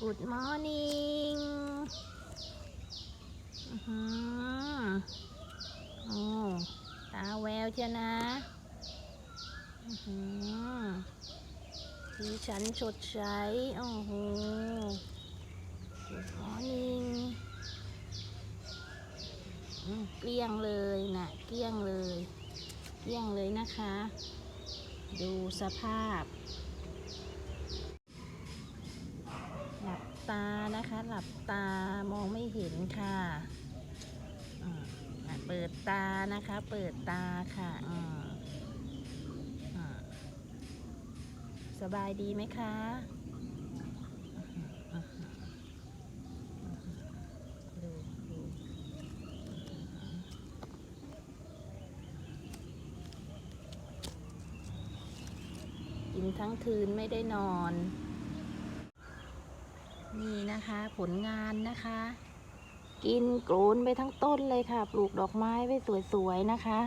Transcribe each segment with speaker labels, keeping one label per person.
Speaker 1: Good morning อื้อหือโอ้ตาแววเชียนะ อือหือสีฉันสดใสโอ้โห Good morning เกลี้ยงเลยนะเกลี้ยงเลย เกลี้ยงเลยนะคะ ดูสภาพ หลับ ตานะคะ หลับตามองไม่เห็นค่ะเปิดตานะคะ เปิดตาค่ะสบายดีไหมคะกินทั้งคืนไม่ได้นอน นะคะ ผลงานนะคะ กินโกรนไปทั้งต้นเลยค่ะ ปลูกดอกไม้ไว้สวยๆนะคะ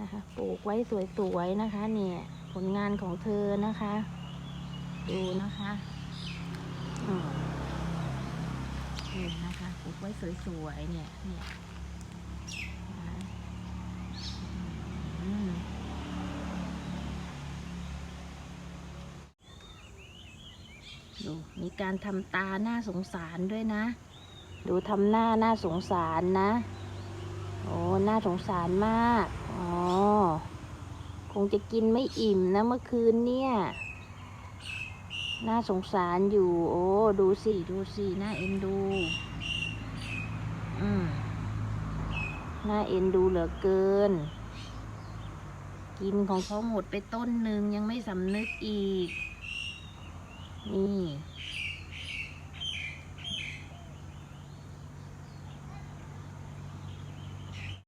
Speaker 1: นะคะ ปลูกไว้สวยๆนะคะ เนี่ย ผลงานของเธอนะคะ ดูนะคะอืมนี่นะคะ ปลูกไว้สวยๆเนี่ยเนี่ยนะคะอืม ดูมีการทำตาหน้าสงสารด้วยนะ ดูทำหน้าหน้าสงสารนะ โอ้หน้าสงสารมากอ๋อคงจะกินไม่อิ่มนะเมื่อคืนเนี่ยน่าสงสารอยู่ โอ้ ดูสิ ดูสิน่าเอ็นดู อืมน่าเอ็นดูเหลือเกิน กินของเขาหมดไปต้นหนึ่งยังไม่สำนึกอีก นี่